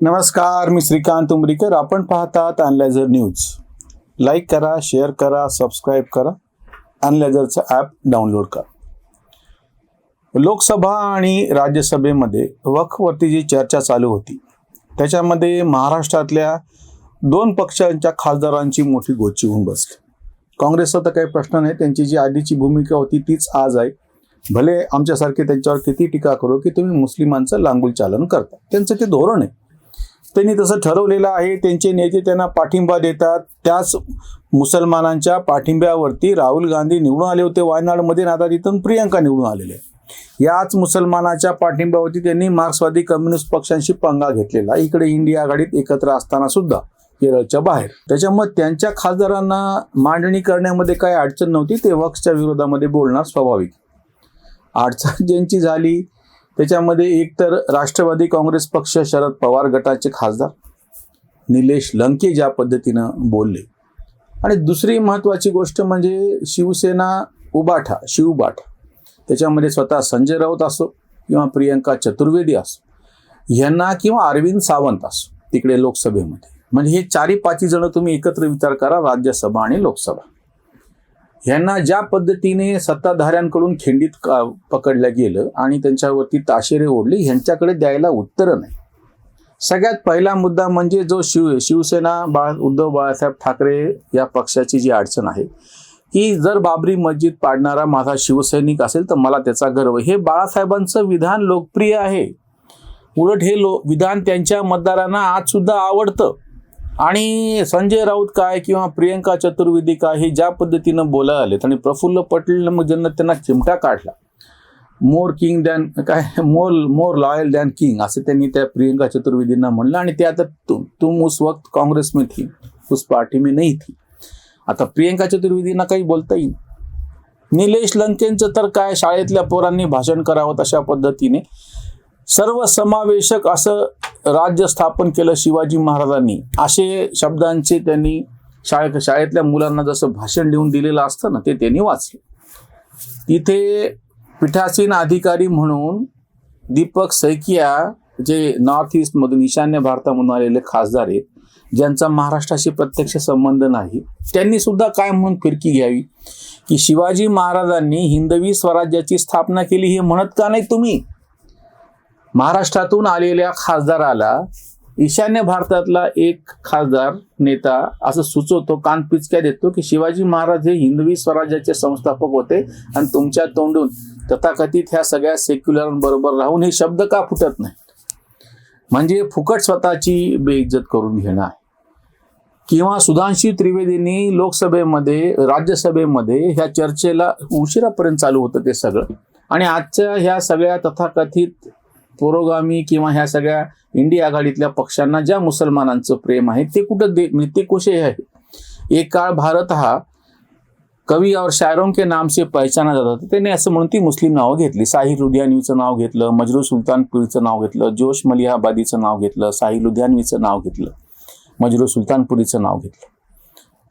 नमस्कार मी श्रीकांत उमरीकर. आपण पाहतात अनलायझर न्यूज लाईक करा शेअर करा सबस्क्राईब करा. अनलायझरचं ॲप डाउनलोड करा. लोकसभा आणि राज्यसभेमध्ये वखवरती जी चर्चा चालू होती त्याच्यामध्ये महाराष्ट्रातल्या दोन पक्षांच्या खासदारांची मोठी गोची होऊन बसली. काँग्रेसचा तर काही प्रश्न नाही त्यांची जी आधीची भूमिका होती तीच आज आहे. भले आमच्यासारखे त्यांच्यावर किती टीका करू की तुम्ही मुस्लिमांचं लांगुल चालन करता त्यांचं ते धोरण आहे. त्यांनी तसं ठरवलेलं आहे त्यांचे नेते त्यांना पाठिंबा देतात. त्याच मुसलमानांच्या पाठिंब्यावरती राहुल गांधी निवडून आले होते वायनाडमध्ये आता तिथून प्रियंका निवडून आलेले याच मुसलमानाच्या पाठिंब्यावरती त्यांनी मार्क्सवादी कम्युनिस्ट पक्षांशी पंगा घेतलेला. इकडे इंडिया आघाडीत एकत्र असताना सुद्धा केरळच्या बाहेर. त्याच्यामुळे त्यांच्या खासदारांना मांडणी करण्यामध्ये काही अडचण नव्हती ते वक्सच्या विरोधामध्ये बोलणार स्वाभाविक. अडचण ज्यांची झाली त्याच्यामध्ये एक तर राष्ट्रवादी काँग्रेस पक्ष शरद पवार गटाचे खासदार निलेश लंके ज्या पद्धतीनं बोलले. आणि दुसरी महत्त्वाची गोष्ट म्हणजे शिवसेना उबाठा शिवबाठा त्याच्यामध्ये स्वतः संजय राऊत असो किंवा प्रियंका चतुर्वेदी असो यांना किंवा अरविंद सावंत असो तिकडे लोकसभेमध्ये. म्हणजे हे चारी पाचही जण तुम्ही एकत्र विचार करा राज्यसभा आणि लोकसभा. यांना ज्या पद्धतीने सत्ताधाऱ्यांकडून खिंडीत का- पकडलं गेलं आणि त्यांच्यावरती ताशेरे ओढले ह्यांच्याकडे द्यायला उत्तरं नाही. सगळ्यात पहिला मुद्दा म्हणजे जो शिव शिवसेना बाळ उद्धव बाळासाहेब ठाकरे या पक्षाची जी अडचण आहे की जर बाबरी मस्जिद पाडणारा माझा शिवसैनिक असेल तर मला त्याचा गर्व. हे बाळासाहेबांचं विधान लोकप्रिय आहे. उलट हे लो विधान त्यांच्या मतदारांना आज सुद्धा आवडतं. आणि संजय राऊत काय किंवा प्रियंका चतुर्वेदी काय हे ज्या पद्धतीनं बोलायला आलेत आणि प्रफुल्ल पटेल मग ज्यांना त्यांना चिमटा काढला. मोर किंग दॅन काय? More more loyal than king असं त्यांनी त्या प्रियंका चतुर्वेदींना म्हणलं आणि ते आता तुम तुम उस वक्त काँग्रेस में थी उस पार्टी में नाही थी. आता प्रियंका चतुर्वेदींना काही बोलता येईल. निलेश लंकेंचं तर काय शाळेतल्या पोरांनी भाषण करावं तशा पद्धतीने. सर्व समावेशक असं राज्य स्थापन केलं शिवाजी महाराजांनी. असे शब्दांचे त्यांनी शाळेत शाळेतल्या मुलांना जसं भाषण लिहून दिलेलं असतं ना ते त्यांनी वाचले. तिथे पीठासीन अधिकारी म्हणून दीपक सैकिया जे नॉर्थ ईस्टमधून ईशान्य भारतामधून आलेले खासदार आहेत ज्यांचा महाराष्ट्राशी प्रत्यक्ष संबंध नाही त्यांनी सुद्धा काय म्हणून फिरकी घ्यावी? की शिवाजी महाराजांनी हिंदवी स्वराज्याची स्थापना केली हे म्हणत का नाही तुम्ही? महाराष्ट्रातून आलेल्या खासदाराला ईशान्य भारतातला एक खासदार नेता असं सुचवतो कान पिचक्या देतो की शिवाजी महाराज हे हिंदवी स्वराज्याचे संस्थापक होते आणि तुमच्या तोंडून तथाकथित ह्या सगळ्या सेक्युलरांबरोबर राहून हे शब्द का फुटत नाही म्हणजे फुकट स्वतःची बेइज्जत करून घेणं आहे. किंवा सुधांशी त्रिवेदींनी लोकसभेमध्ये राज्यसभेमध्ये ह्या चर्चेला उशिरापर्यंत चालू होतं ते सगळं. आणि आजच्या ह्या सगळ्या तथाकथित पुरोगामी किंवा ह्या सगळ्या इंडिया आघाडीतल्या पक्षांना ज्या मुसलमानांचं प्रेम आहे ते कुठं दे म्हणजे ते कुशे आहे? एक काळ भारत हा कवी और शायरों के नाम से पहचाना जात होता त्याने असं म्हणून ती मुस्लिम नावं घेतली. साहिर लुधियानवीचं नाव घेतलं मजरू सुलतानपुरीचं नाव घेतलं जोश मलिहाबादीचं नाव घेतलं साहिर लुधियानवीचं नाव घेतलं मजरू सुलतानपुरीचं नाव घेतलं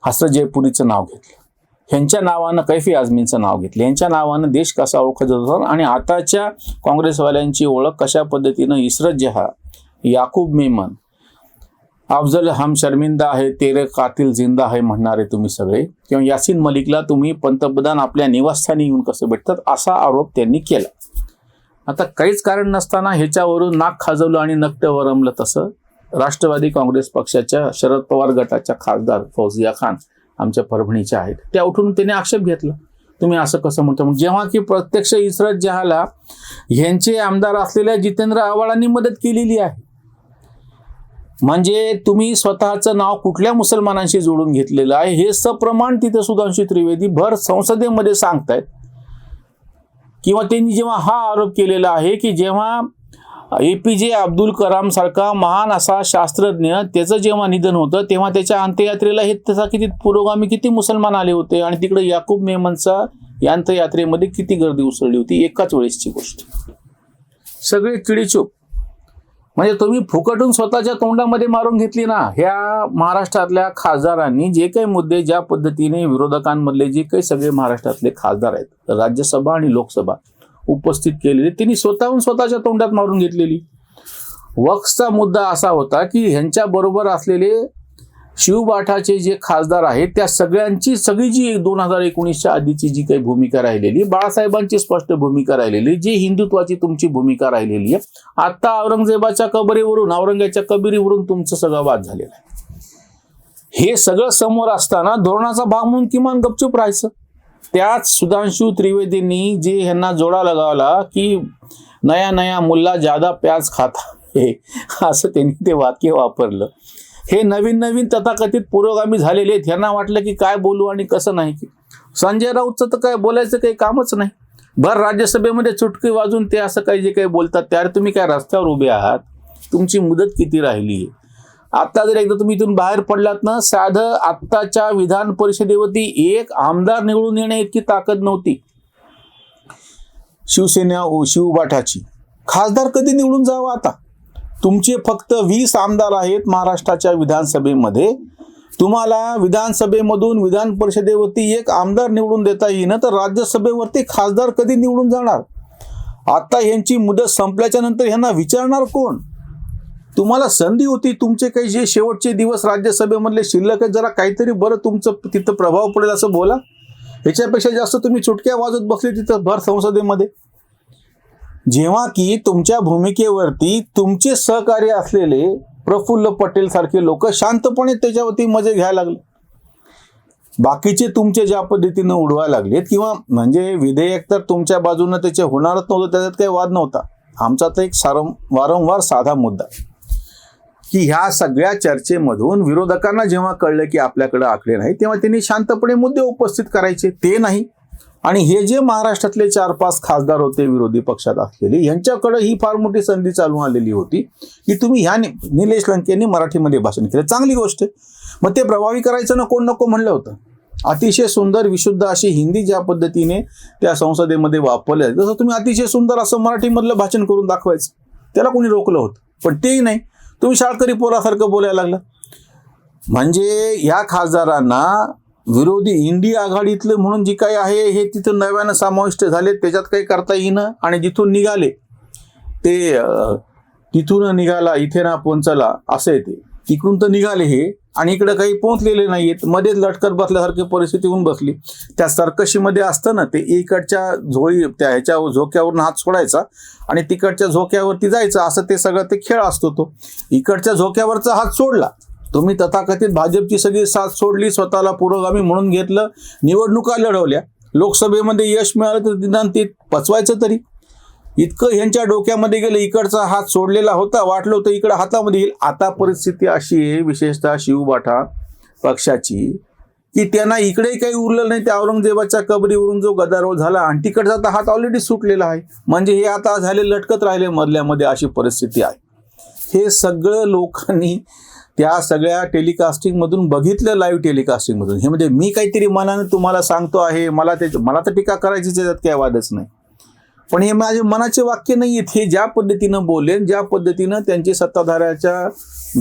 हसर जयपुरीचं नाव घेतलं. ह्यांच्या नावानं कैफी आझमींचं नाव घेतलं. यांच्या नावानं देश कसा ओळखत होता आणि आताच्या काँग्रेसवाल्यांची ओळख कशा पद्धतीनं इस्रत जहा याकूब मेमन अफजल हम शर्मिंदा आहे तेरे कातिल जिंदा आहे म्हणणारे तुम्ही सगळे किंवा यासिन मलिकला तुम्ही पंतप्रधान आपल्या निवासस्थानी येऊन कसं भेटतात असा आरोप त्यांनी केला. आता काहीच कारण नसताना ह्याच्यावरून नाक खाजवलं आणि नकटं वरमलं तसं राष्ट्रवादी काँग्रेस पक्षाच्या शरद पवार गटाच्या खासदार फौजिया खान आमच्या परभणीच्या आहेत. त्या उठून त्याने आक्षेप घेतला. तुम्ही असं कसं म्हणता? म्हणून जेव्हा की प्रत्यक्ष इस्रत जहाला ह्यांचे आमदार असलेल्या जितेंद्र आव्हाडांनी मदत केलेली आहे. म्हणजे तुम्ही स्वतःचं नाव कुठल्या मुसलमानांशी जोडून घेतलेलं आहे? हे सप्रमाण तिथे सुधांशु त्रिवेदी भर संसदेमध्ये सांगतायत. किंवा त्यांनी जेव्हा हा आरोप केलेला आहे की जेव्हा ए पी जे अब्दुल कलाम सारखा महान असा शास्त्रज्ञ त्याचं जेव्हा निधन होतं तेव्हा त्याच्या अंत्ययात्रेला हे त्याचा किती पुरोगामी किती मुसलमान आले होते आणि तिकडे याकूब मेमनचा या अंत्ययात्रेमध्ये किती गर्दी उसळली होती एकाच वेळेसची गोष्ट. सगळे किडीचूप. म्हणजे तुम्ही फुकटून स्वतःच्या तोंडामध्ये मारून घेतली ना ह्या महाराष्ट्रातल्या खासदारांनी जे काही मुद्दे ज्या पद्धतीने विरोधकांमधले जे काही सगळे महाराष्ट्रातले खासदार आहेत राज्यसभा आणि लोकसभा उपस्थित केलेले. त्यांनी स्वतःहून स्वतःच्या तोंडात मारून घेतलेली. वक्सचा मुद्दा असा होता की ह्यांच्या बरोबर असलेले शिवबाठाचे जे खासदार आहेत त्या सगळ्यांची सगळी जी दोन हजार एकोणीसच्या आधीची जी काही भूमिका राहिलेली बाळासाहेबांची स्पष्ट भूमिका राहिलेली जी हिंदुत्वाची तुमची भूमिका राहिलेली आहे आता औरंगजेबाच्या कबरीवरून औरंगाच्या कबरीवरून तुमचं सगळं वाद झालेलं आहे. हे सगळं समोर असताना धोरणाचा भाग म्हणून किमान गपचूप राहायचं. त्याच सुधांशु त्रिवेदींनी जे ह्यांना जोडा लगावला की नया नया मुल्ला जादा प्याज खाता. हे असं त्यांनी ते वाक्य वापरलं. हे नवीन नवीन तथाकथित पुरोगामी झालेले आहेत. ह्यांना वाटलं की काय बोलू आणि कसं नाही. की संजय राऊतचं तर काय बोलायचं काही कामच नाही. भर राज्यसभेमध्ये चुटकी वाजून ते असं काही जे काही बोलतात त्यावर तुम्ही काय रस्त्यावर उभे आहात? तुमची मुदत किती राहिली आहे? आता जर एकदा तुम्ही इथून बाहेर पडलात ना साधं आत्ताच्या विधान परिषदेवरती एक आमदार निवडून येणे इतकी ताकद नव्हती. शिवसेना शिवबाठाची खासदार कधी निवडून जावं आता? तुमचे फक्त वीस आमदार आहेत महाराष्ट्राच्या विधानसभेमध्ये. तुम्हाला विधानसभेमधून विधान परिषदेवरती एक आमदार निवडून देता येईन तर राज्यसभेवरती खासदार कधी निवडून जाणार? आता यांची मुदत संपल्याच्या नंतर यांना विचारणार कोण? तुम्हाला संधी होती तुमचे काही जे शेवटचे दिवस राज्यसभेमधले शिल्लक आहेत जरा काहीतरी बरं तुमचं तिथं प्रभाव पडेल असं बोला. ह्याच्यापेक्षा जास्त तुम्ही चुटक्या वाजत बसले तिथं भर संसदेमध्ये. जेव्हा की तुमच्या भूमिकेवरती तुमचे सहकार्य असलेले प्रफुल्ल पटेल सारखे लोक शांतपणे त्याच्यावरती मजे घ्यायला लागले. बाकीचे तुमचे ज्या पद्धतीनं उडवायला लागलेत किंवा म्हणजे विधेयक तर तुमच्या बाजूनं त्याचे होणारच नव्हतं त्याच्यात काही वाद नव्हता. आमचा तर एक सारं वारंवार साधा मुद्दा. आहे. की ह्या सगळ्या चर्चेमधून विरोधकांना जेव्हा कळलं की आपल्याकडे आकडे नाही तेव्हा त्यांनी शांतपणे मुद्दे उपस्थित करायचे. ते नाही. आणि हे जे महाराष्ट्रातले चार पाच खासदार होते विरोधी पक्षात असलेले यांच्याकडे ही फार मोठी संधी चालून आलेली होती की तुम्ही ह्या निलेश लंकेंनी मराठीमध्ये भाषण केलं. चांगली गोष्ट आहे. मग ते प्रभावी करायचं ना कोण नको म्हणलं होतं. अतिशय सुंदर विशुद्ध अशी हिंदी ज्या पद्धतीने त्या संसदेमध्ये वापरल्या तसं तुम्ही अतिशय सुंदर असं मराठीमधलं भाषण करून दाखवायचं. त्याला कोणी रोखलं होतं. पण तेही नाही. तुम्ही शाळकरी पोरासारखं बोलायला लागलं. म्हणजे या खासदारांना विरोधी इंडिया आघाडीतलं म्हणून जी काही आहे हे तिथं नव्यानं समाविष्ट झाले त्याच्यात काही करता येईना आणि जिथून निघाले ते तिथून निघाला इथे ना पोहोचला असं आहे इकडून तिकडून तर निघाले हे आणि इकडे काही पोहोचलेले नाहीयेत. मध्येच लटकत बसल्यासारखी परिस्थिती होऊन बसली. त्या सर्कशीमध्ये असतं ना ते इकडच्या झोळी त्या ह्याच्या झोक्यावरून हात सोडायचा आणि तिकडच्या झोक्यावरती जायचं. असं ते सगळं ते खेळ असतो तो इकडच्या झोक्यावरचा हात सोडला. तुम्ही तथाकथित भाजपची सगळी साथ सोडली स्वतःला पुरोगामी म्हणून घेतलं निवडणुका लढवल्या. लोकसभेमध्ये यश मिळालं तर निदान ते पचवायचं तरी. इतकं ह्यांच्या डोक्यामध्ये गेलं इकडचा हात सोडलेला होता वाटलं होतं इकडं हातामध्ये येईल. आता परिस्थिती अशी आहे विशेषतः शिवबाठा पक्षाची की त्यांना इकडेही काही उरलं नाही. त्या औरंगजेबाच्या कबरीवरून जो गदारोळ झाला आणि तिकडचा तर हात ऑलरेडी सुटलेला आहे. म्हणजे हे आता झाले लटकत राहिले मधल्यामध्ये अशी परिस्थिती आहे. हे सगळं लोकांनी त्या सगळ्या टेलिकास्टिंगमधून बघितलं लाईव्ह टेलिकास्टिंगमधून हे म्हणजे मी काहीतरी मनानं तुम्हाला सांगतो आहे मला ते मला तर टीका करायची त्याच्यात काही वादच नाही. पण हे माझे मनाचे वाक्य नाही आहेत हे ज्या पद्धतीनं बोलले ज्या पद्धतीनं त्यांची सत्ताधाऱ्याच्या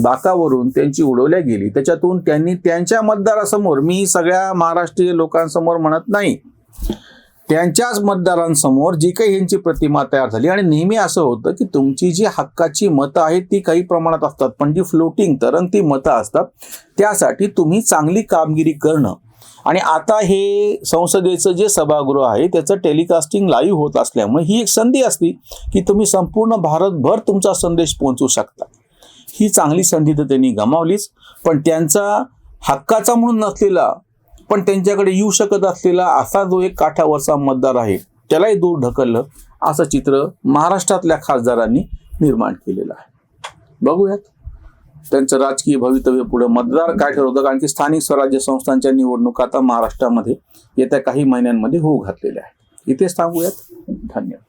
बाकावरून त्यांची उडवल्या गेली त्याच्यातून त्यांनी त्यांच्या मतदारासमोर मी सगळ्या महाराष्ट्रीय लोकांसमोर म्हणत नाही त्यांच्याच मतदारांसमोर जी काही यांची प्रतिमा तयार झाली. आणि नेहमी असं होतं की तुमची जी हक्काची मतं आहेत ती काही प्रमाणात असतात पण जी फ्लोटिंग तरंगती मतं असतात त्यासाठी तुम्ही चांगली कामगिरी करणं आणि आता हे संसदेचं जे सभागृह आहे त्याचं टेलिकास्टिंग लाईव्ह होत असल्यामुळे ही एक संधी असती की तुम्ही संपूर्ण भारतभर तुमचा संदेश पोहोचू शकता. ही चांगली संधी तर त्यांनी गमावलीच पण त्यांचा हक्काचा म्हणून नसलेला पण त्यांच्याकडे येऊ शकत असलेला असा जो एक काठावरचा मतदार आहे त्यालाही दूर ढकललं असं चित्र महाराष्ट्रातल्या खासदारांनी निर्माण केलेलं आहे. बघूयात. त्यांचं राजकीय भवितव्य पुढे मतदार काय ठरवतं? कारण की स्थानिक स्वराज्य संस्थांच्या निवडणुका आता महाराष्ट्रामध्ये येत्या काही महिन्यांमध्ये होऊ घातलेल्या आहेत. इथेच थांबूयात. धन्यवाद.